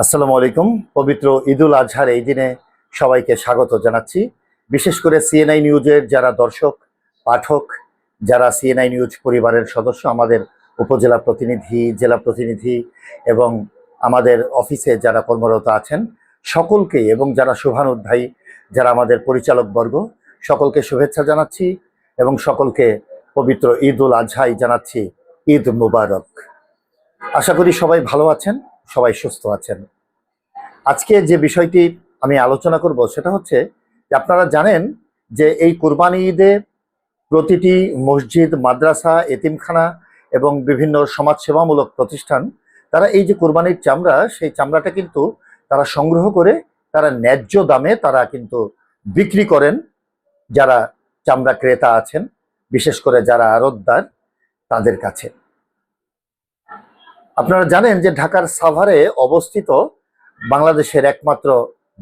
আসসালামু আলাইকুম। পবিত্র ঈদুল আজহার এই দিনে সবাইকে স্বাগত জানাচ্ছি। বিশেষ করে সিএনআই নিউজের যারা দর্শক, পাঠক, যারা সিএনআই নিউজ পরিবারের সদস্য, আমাদের উপজেলা প্রতিনিধি, জেলা প্রতিনিধি এবং আমাদের অফিসে যারা কর্মরত আছেন, সকলকে এবং যারা শুভানুধ্যায়ী, যারা আমাদের পরিচালক বর্গ, সকলকে শুভেচ্ছা জানাচ্ছি এবং সকলকে পবিত্র ঈদ উল আজহাই জানাচ্ছি। ঈদ মুবারক। আশা করি সবাই ভালো আছেন। সবাই সুস্থ আছেন। আজকে যে বিষয়টি আমি আলোচনা করব সেটা হচ্ছে যে আপনারা জানেন যে এই কোরবানি ঈদে প্রতিটি মসজিদ, মাদ্রাসা, এতিমখানা এবং বিভিন্ন সমাজসেবামূলক প্রতিষ্ঠান, তারা এই যে কোরবানির চামড়া, সেই চামড়াটা কিন্তু তারা সংগ্রহ করে তারা ন্যায্য দামে তারা কিন্তু বিক্রি করেন। যারা চামড়া ক্রেতা আছেন, বিশেষ করে যারা আড়তদার তাদের কাছে। আপনারা জানেন যে ঢাকার সাভারে অবস্থিত বাংলাদেশের একমাত্র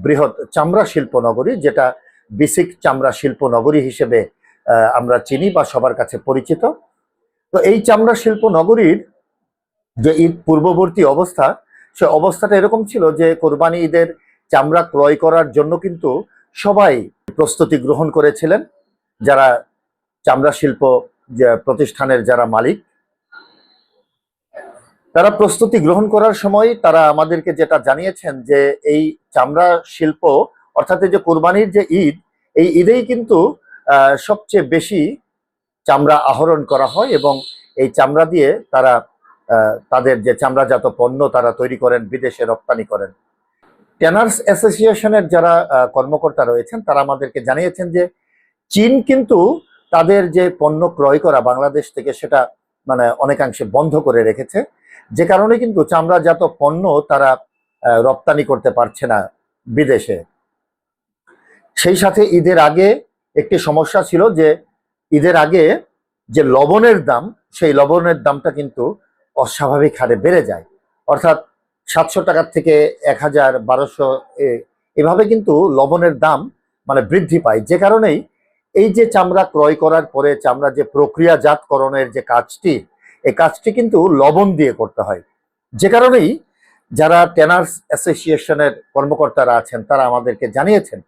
বৃহৎ চামড়া শিল্প নগরী, যেটা বিসিক চামড়া শিল্প নগরী হিসেবে আমরা চিনি বা সবার কাছে পরিচিত। তো এই চামড়া শিল্প নগরীর যে ঈদ পূর্ববর্তী অবস্থা, সে অবস্থাটা এরকম ছিল যে কোরবানি ঈদের চামড়া ক্রয় করার জন্য কিন্তু সবাই প্রস্তুতি গ্রহণ করেছিলেন। যারা চামড়া শিল্প প্রতিষ্ঠানের যারা মালিক তারা প্রস্তুতি গ্রহণ করার সময় তারা আমাদেরকে যেটা জানিয়েছেন যে এই চামড়া শিল্প, অর্থাৎ যে কোরবানির যে ঈদ, এই ঈদেই কিন্তু সবচেয়ে বেশি চামড়া আহরণ করা হয় এবং এই চামড়া দিয়ে তারা তাদের যে চামড়াজাত পণ্য তারা তৈরি করেন, বিদেশে রপ্তানি করেন। ট্যানার্স অ্যাসোসিয়েশনের যারা কর্মকর্তা রয়েছেন, তারা আমাদেরকে জানিয়েছেন যে চীন কিন্তু তাদের যে পণ্য ক্রয় করা বাংলাদেশ থেকে সেটা মানে অনেকাংশে বন্ধ করে রেখেছে। যে কারণে কিন্তু চামড়াজাত পণ্য তারা রপ্তানি করতে পারছে না বিদেশে। সেই সাথে ঈদের আগে একটি সমস্যা ছিল যে, ঈদের আগে যে লবণের দাম, সেই লবণের দামটা কিন্তু অস্বাভাবিক হারে বেড়ে যায়। অর্থাৎ সাতশো টাকার থেকে এক হাজার বারোশো এভাবে কিন্তু লবণের দাম মানে বৃদ্ধি পায়। যে কারণেই এই যে চামড়া ক্রয় করার পরে চামড়া যে প্রক্রিয়াজাতকরণের যে কাজটি এই কাজটি কিন্তু লবণ দিয়ে করতে হয়। যে কারণেই যারা টেনার্স অ্যাসোসিয়েশনের কর্মকর্তারা আছেন, তারা আমাদেরকে জানিয়েছেন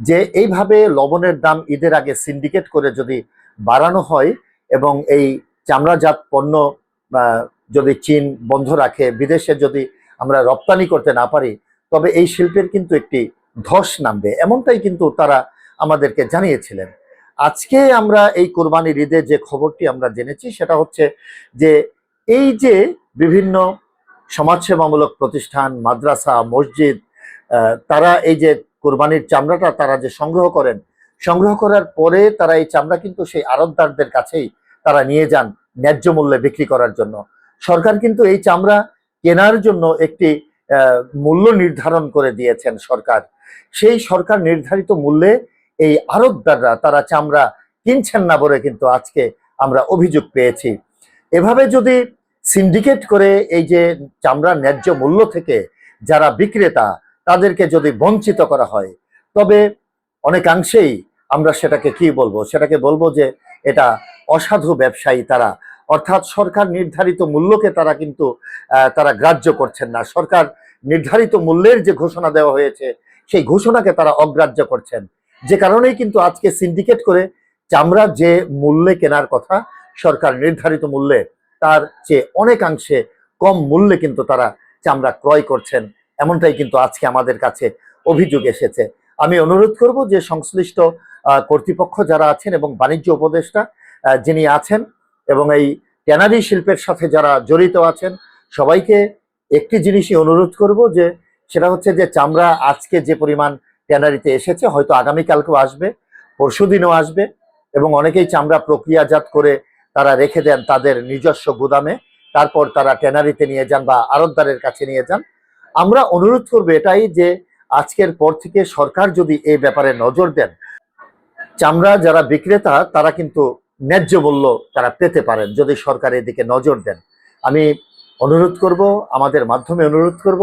যে এইভাবে লবণের দাম ঈদের আগে সিন্ডিকেট করে যদি বাড়ানো হয় এবং এই চামড়াজাত পণ্য যদি চীন বন্ধ রাখে, বিদেশে যদি আমরা রপ্তানি করতে না পারি, তবে এই শিল্পের কিন্তু একটি ধস নামবে। এমনটাই কিন্তু তারা আমাদেরকে জানিয়েছিলেন। আজকে আমরা এই কোরবানির ঈদে যে খবরটি আমরা জেনেছি, সেটা হচ্ছে যে এই যে বিভিন্ন সমাজসেবামূলক প্রতিষ্ঠান, মাদ্রাসা, মসজিদ তারা এই যে কোরবানির চামড়াটা তারা যে সংগ্রহ করেন, সংগ্রহ করার পরে তারা এই চামড়া কিন্তু সেই আড়তদারদের কাছেই তারা নিয়ে যান ন্যায্য মূল্যে বিক্রি করার জন্য। সরকার কিন্তু এই চামড়া কেনার জন্য একটি মূল্য নির্ধারণ করে দিয়েছেন সরকার। সেই সরকার নির্ধারিত মূল্যে এই আড়তদাররা তারা চামড়া কিনছেন না বলে কিন্তু আজকে আমরা অভিযোগ পেয়েছি। এভাবে যদি সিন্ডিকেট করে এই যে চামড়ার ন্যায্য মূল্য থেকে যারা বিক্রেতা, তাদেরকে যদি বঞ্চিত করা হয়, তবে অনেকাংশেই আমরা সেটাকে কি বলব? সেটাকে বলব যে এটা অসাধু ব্যবসায়ী তারা। অর্থাৎ সরকার নির্ধারিত মূল্যকে তারা কিন্তু তারা গ্রাহ্য করছেন না। সরকার নির্ধারিত মূল্যের যে ঘোষণা দেওয়া হয়েছে, সেই ঘোষণাকে তারা অগ্রাহ্য করছেন। যে কারণেই কিন্তু আজকে সিন্ডিকেট করে চামড়া যে মূল্যে কেনার কথা, সরকার নির্ধারিত মূল্যে, তার চেয়ে অনেকাংশে কম মূল্যে কিন্তু তারা চামড়া ক্রয় করছেন। এমনটাই কিন্তু আজকে আমাদের কাছে অভিযোগ এসেছে। আমি অনুরোধ করব যে সংশ্লিষ্ট কর্তৃপক্ষ যারা আছেন এবং বাণিজ্য উপদেষ্টা যিনি আছেন এবং এই ট্যানারি শিল্পের সাথে যারা জড়িত আছেন, সবাইকে একটি জিনিসই অনুরোধ করব যে, সেটা হচ্ছে যে চামড়া আজকে যে পরিমাণ ট্যানারিতে এসেছে, হয়তো আগামীকালকেও আসবে, পরশুদিনও আসবে এবং অনেকেই চামড়া প্রক্রিয়াজাত করে তারা রেখে দেন তাদের নিজস্ব গুদামে, তারপর তারা ট্যানারিতে নিয়ে যান বা আড়তদারের কাছে নিয়ে যান। আমরা অনুরোধ করব এটাই যে আজকের পর থেকে সরকার যদি এই ব্যাপারে নজর দেন, চামড়া যারা বিক্রেতা, তারা কিন্তু ন্যায্য মূল্য তারা পেতে পারেন যদি সরকার এদিকে নজর দেন। আমি অনুরোধ করব, আমাদের মাধ্যমে অনুরোধ করব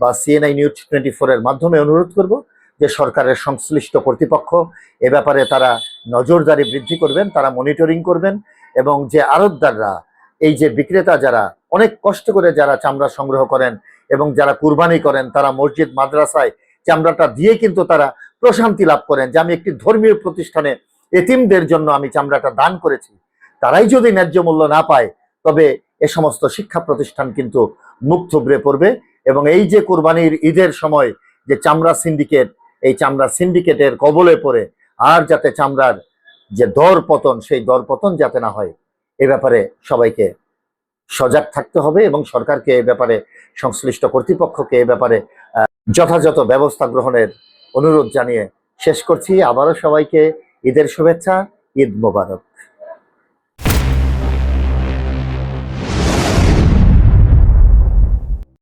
বা সিএনআই নিউজ টোয়েন্টি ফোরের মাধ্যমে অনুরোধ করব যে সরকারের সংশ্লিষ্ট কর্তৃপক্ষ, এ ব্যাপারে তারা নজরদারি বৃদ্ধি করবেন, তারা মনিটরিং করবেন এবং যে আড়তদাররা এই যে বিক্রেতা যারা, অনেক কষ্ট করে যারা চামড়া সংগ্রহ করেন এবং যারা কুরবানি করেন, তারা মসজিদ, মাদ্রাসায় চামড়াটা দিয়ে কিন্তু তারা প্রশান্তি লাভ করেন যে আমি একটি ধর্মীয় প্রতিষ্ঠানে এতিমদের জন্য আমি চামড়াটা দান করেছি। তারাই যদি ন্যায্য মূল্য না পায়, তবে এ সমস্ত শিক্ষা প্রতিষ্ঠান কিন্তু মুখ থুবড়ে পড়বে এবং এই যে কুরবানির ঈদের সময় যে চামড়া সিন্ডিকেট এই চামড়া সিন্ডিকেটের কবলে পড়ে আর যাতে চামড়ার যে দর পতন সেই দর পতন যাতে না হয়, এ ব্যাপারে সবাইকে সজাগ থাকতে হবে এবং সরকারকে এ ব্যাপারে, সংশ্লিষ্ট কর্তৃপক্ষকে এ ব্যাপারে যথাযথ ব্যবস্থা গ্রহণের অনুরোধ জানিয়ে শেষ করছি। আবারও সবাইকে ঈদের শুভেচ্ছা, ঈদ মোবারক।